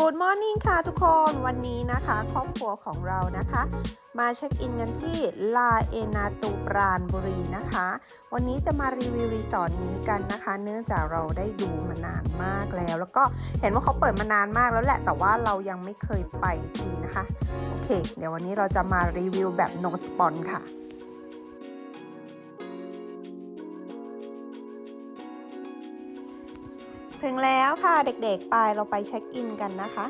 Good Morning ค่ะทุกคนวันนี้นะคะครอบครัวของเรานะคะ มาเช็คอินกันที่ลาเอนาตูปราณบุรีนะคะ วันนี้จะมารีวิวรีสอร์ทนี้กันนะคะ เนื่องจากเราได้ดูมานานมากแล้ว แล้วก็เห็นว่าเขาเปิดมานานมากแล้วแหละ แต่ว่าเรายังไม่เคยไปทีนะคะ โอเค เดี๋ยววันนี้เราจะมารีวิวแบบ no spon ค่ะ ถึงแล้วค่ะเด็กๆ ไปเราไปเช็คอินกันนะคะ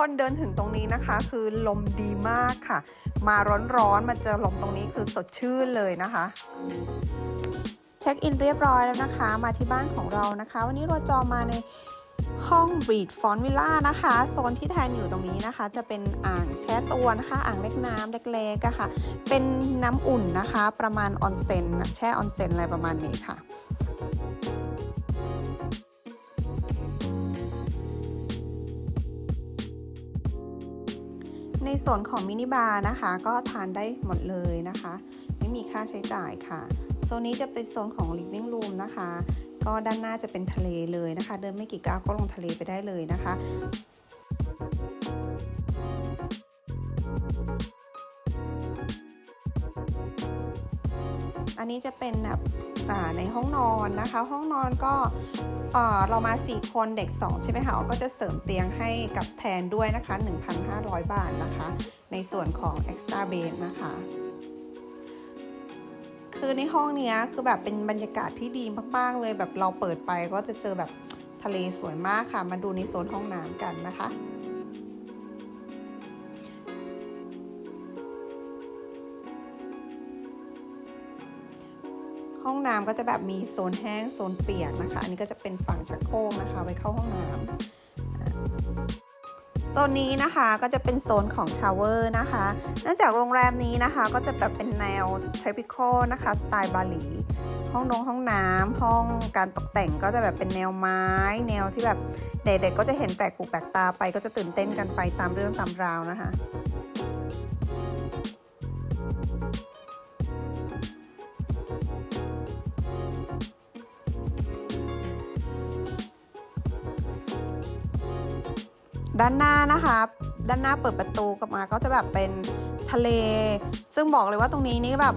คนเดินถึงตรงนี้นะคะ คือลมดีมากค่ะ มาร้อนๆมาเจอลมตรงนี้คือสดชื่นเลยนะคะเช็คอินเรียบร้อยแล้วนะคะ มาที่บ้านของเรานะคะ วันนี้เราจองมาในห้องบีดฟอนวิลล่านะคะ โซนที่แทนอยู่ตรงนี้นะคะ จะเป็นอ่างแช่ตัวนะคะ อ่างเล็กน้ำเล็กๆะค่ะ เป็นน้ำอุ่นนะคะ ประมาณออนเซ็นแช่ออนเซ็นอะไรประมาณนี้ค่ะ ในส่วนของมินิบาร์นะคะ ก็ทานได้หมดเลยนะคะ ไม่มีค่าใช้จ่ายค่ะโซนนี้จะเป็นโซนของ living room นะคะ ก็ด้านหน้าจะเป็นทะเลเลยนะคะ เดินไม่กี่ก้าวก็ลงทะเลไปได้เลยนะคะ นี้จะเป็นแบบในห้องนอนนะคะ ห้องนอนก็เรามา 4 คนเด็ก 2 ใช่ไหมคะก็จะเสริมเตียงให้กับแทนด้วยนะคะ 1,500 บาทนะคะ ในส่วนของ extra bed นะคะ คือในห้องนี้คือแบบเป็นบรรยากาศที่ดีมากๆเลยแบบเราเปิดไปก็จะเจอแบบทะเลสวยมากค่ะ มาดูในโซนห้องน้ำกันนะคะ องน้ำก็จะแบบมีโซนแห้งโซนเปียกนะคะ อันนี้ก็จะเป็นฝั่งชักโครกนะคะ ไว้เข้าห้องน้ำโซนนี้นะคะก็จะเป็นโซนของชาวเวอร์นะคะ เนื่องจากโรงแรมนี้นะคะก็จะแบบเป็นแนว tropical นะคะสไตล์บาหลี ห้องนงห้องน้ำห้องการตกแต่งก็จะแบบเป็นแนวไม้ แนวที่แบบเด็กๆก็จะเห็นแปลกหูแปลกตาไปก็จะตื่นเต้นกันไปตามเรื่องตามราวนะคะ ด้านหน้านะคะ ด้านหน้าเปิดประตูกลับมาก็จะแบบเป็นทะเล ซึ่งบอกเลยว่าตรงนี้นี่แบบ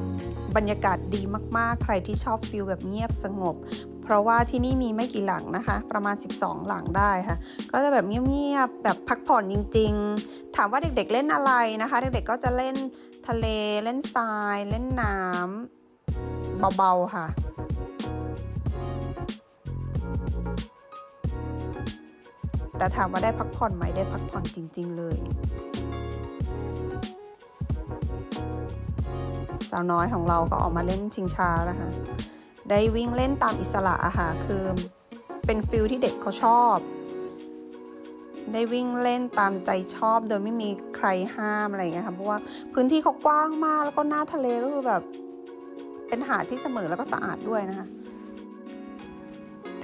บรรยากาศดีมากๆ ใครที่ชอบฟิลแบบเงียบสงบ เพราะว่าที่นี่มีไม่กี่หลังนะคะ ประมาณ 12 หลังได้ค่ะ ก็จะแบบเงียบๆ แบบพักผ่อนจริง ๆ ถามว่าเด็กๆเล่นอะไรนะคะ เด็กๆก็จะเล่นทะเล เล่นทราย เล่นน้ำเบาๆค่ะ แต่ถามว่าได้พักผ่อนไหมได้พักผ่อนจริง ๆ เลย สาวน้อยของเราก็ออกมาเล่นชิงช้านะคะ ได้วิ่งเล่นตามอิสระอะค่ะคือเป็นฟิลที่เด็กเขาชอบ ได้วิ่งเล่นตามใจชอบ โดยไม่มีใครห้ามอะไรเงี้ยค่ะเพราะว่าพื้นที่เขากว้างมากแล้วก็หน้าทะเลก็คือแบบเป็นหาดที่เสมอแล้วก็สะอาดด้วยนะคะ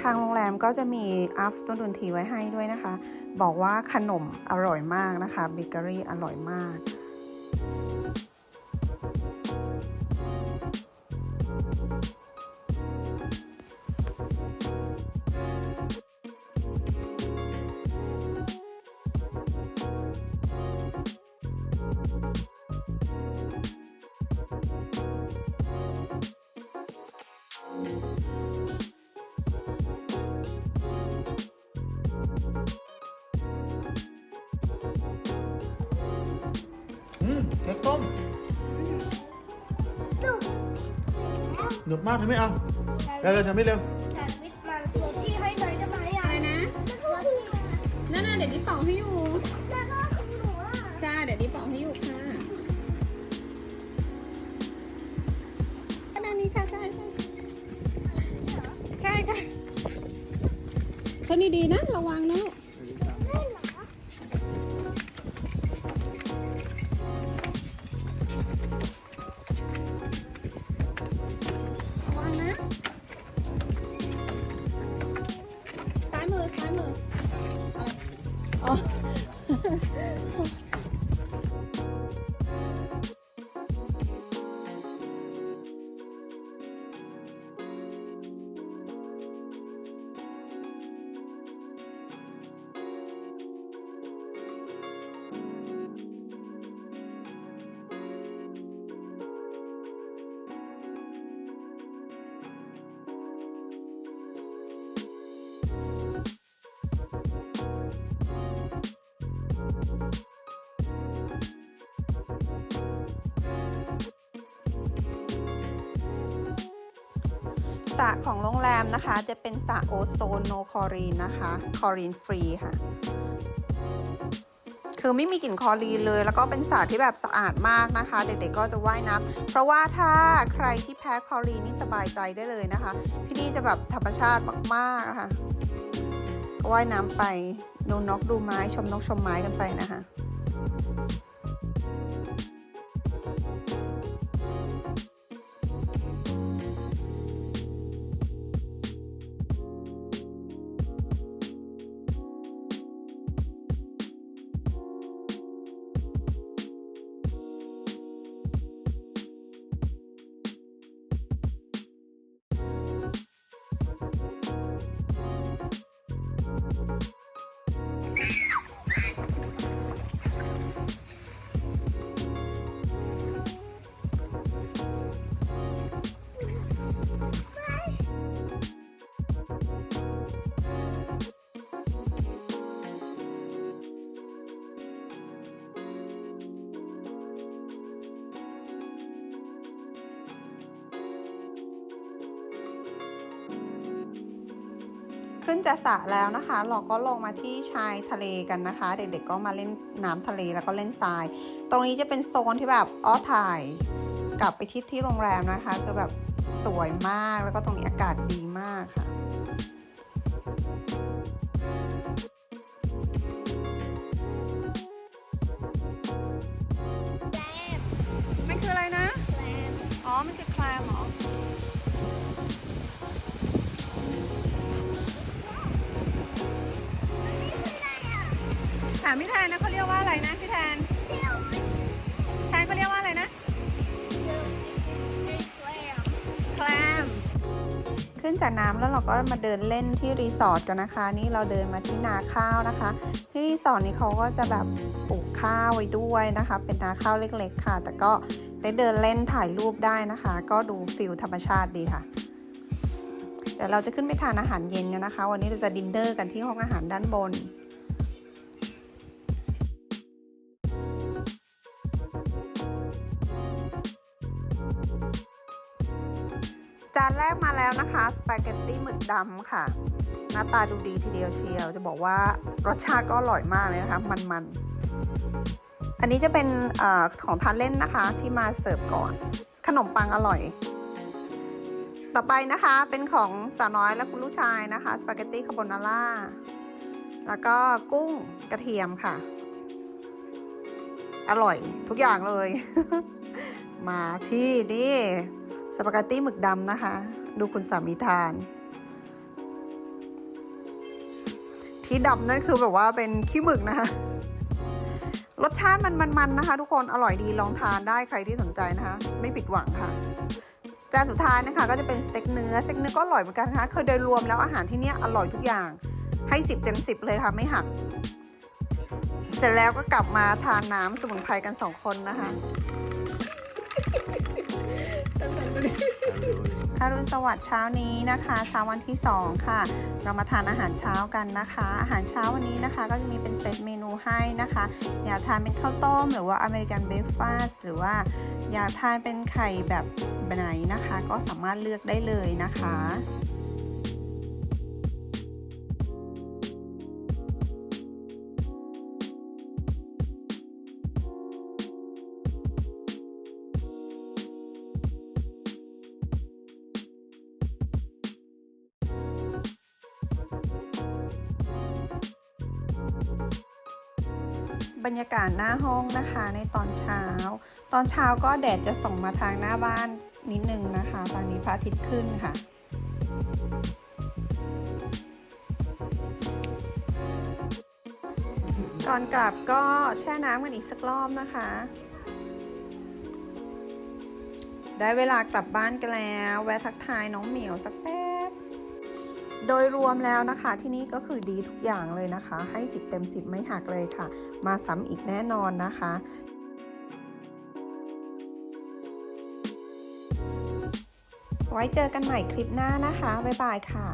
ทางโรงแรมก็จะมีอัฟต้นดนทีไว้ให้ด้วยนะคะ บอกว่าขนมอร่อยมากนะคะเบเกอรี่อร่อยมาก ค้กต้มสุกหนุบมากทำไมเอาเร็วเร็วทำไม่เร็วแซนด์วิชมันตัวที่ให้หน่อยได้ไหมอะอะไรนะ ตัวที่นั่นน่ะเดี๋ยวดิเป่าให้อยู่ แล้วก็คือหนูอะจ้า เดี๋ยวดิเป่าให้อยู่ค่ะด้านนี้ค่ะใช่ใช่ใช่ค่ะต้นนี้ดีนะระวัง สระของโรงแรมนะคะ จะเป็นสระโอโซนโนคอรีนนะคะ คอรีนฟรีค่ะ คือไม่มีกลิ่นคอรีนเลย แล้วก็เป็นสระที่แบบสะอาดมากนะคะ เด็กๆก็จะว่ายน้ำเพราะว่าถ้าใครที่แพ้คอรีนนี่สบายใจได้เลยนะคะ ที่นี่จะแบบธรรมชาติมากๆนะคะก็ว่ายน้ำไปดูนกดูไม้ชมนกชมไม้กันไปนะคะ ขึ้นจะสระแล้วนะคะ เราก็ลงมาที่ชายทะเลกันนะคะ เด็กๆก็มาเล่นน้ำทะเลแล้วก็เล่นทราย ตรงนี้จะเป็นโซนที่แบบอ้อถ่าย กลับไปที่ที่โรงแรมนะคะคือแบบสวยมากแล้วก็ตรงนี้อากาศดีมากค่ะามพี่แทนนะเขาเรียกว่าอะไรนะพี่แทน แทนเขาเรียกว่าอะไรนะ แคลม ขึ้นจากน้ำแล้วเราก็มาเดินเล่นที่รีสอร์ทกันนะคะ นี่เราเดินมาที่นาข้าวนะคะ ที่รีสอร์ทนี้เขาก็จะแบบปลูกข้าวไว้ด้วยนะคะ เป็นนาข้าวเล็กๆ ค่ะ แต่ก็ได้เดินเล่นถ่ายรูปได้นะคะ ก็ดูฟิลธรรมชาติดีค่ะเดี๋ยวเราจะขึ้นไปทานอาหารเย็นกันนะคะ วันนี้เราจะดินเนอร์กันที่ห้องอาหารด้านบนานแรกมาแล้วนะคะสปาเกตตี้หมึกดำค่ะ หน้าตาดูดีทีเดียวเชียว จะบอกว่ารสชาติก็อร่อยมากเลยนะคะ มันๆ อันนี้จะเป็นอของทานเล่นนะคะที่มาเสิร์ฟก่อน ขนมปังอร่อย ต่อไปนะคะเป็นของสาวน้อยและคุณลูกชายนะคะสปาเกตตี้คาโบนาร่าแล้วก็กุ้งกระเทียมค่ะ อร่อยทุกอย่างเลย มาที่นี่ สปาเกตตี้หมึกดำนะคะ ดูคุณสามีทาน ที่ดำนั่นคือแบบว่าเป็นขี้หมึกนะคะ รสชาติมันมันๆนะคะ ทุกคนอร่อยดีลองทานได้ใครที่สนใจนะคะ ไม่ผิดหวังค่ะจานสุดท้ายนะคะก็จะเป็นสเต็กเนื้อสเต็กเนื้อก็อร่อยเหมือนกันนะคะคือโดยรวมแล้วอาหารที่นี่อร่อยทุกอย่างให้สิบเต็มสิบเลยค่ะไม่หัก เสร็จแล้วก็กลับมาทานน้ำสมุนไพรกันสองคนนะคะ อรุณสวัสดิ์เช้านี้นะคะเช้าวันที่ 2 ค่ะ เรามาทานอาหารเช้ากันนะคะ อาหารเช้าวันนี้นะคะก็จะมีเป็นเซตเมนูให้นะคะ อยากทานเป็นข้าวต้ม หรือว่าอเมริกันเบรคฟาสต์หรือว่าอยากทานเป็นไข่แบบไหนนะคะ ก็สามารถเลือกได้เลยนะคะ รรยากาศหน้าห้องนะคะในตอนเช้า ตอนเช้าก็แดดจะส่องมาทางหน้าบ้านนิดนึงนะคะ ตอนนี้พระอาทิตย์ขึ้นค่ะก่อนกลับก็แช่น้ำกันอีกสักรอบนะคะ ได้เวลากลับบ้านกันแล้ว แวะทักทายน้องเหมียวสักแป๊บ โดยรวมแล้วนะคะ ที่นี่ก็คือดีทุกอย่างเลยนะคะ ให้ 10 เต็ม 10 ไม่หักเลยค่ะ มาซ้ำอีกแน่นอนนะคะไว้เจอกันใหม่คลิปหน้านะคะ บ๊ายบายค่ะ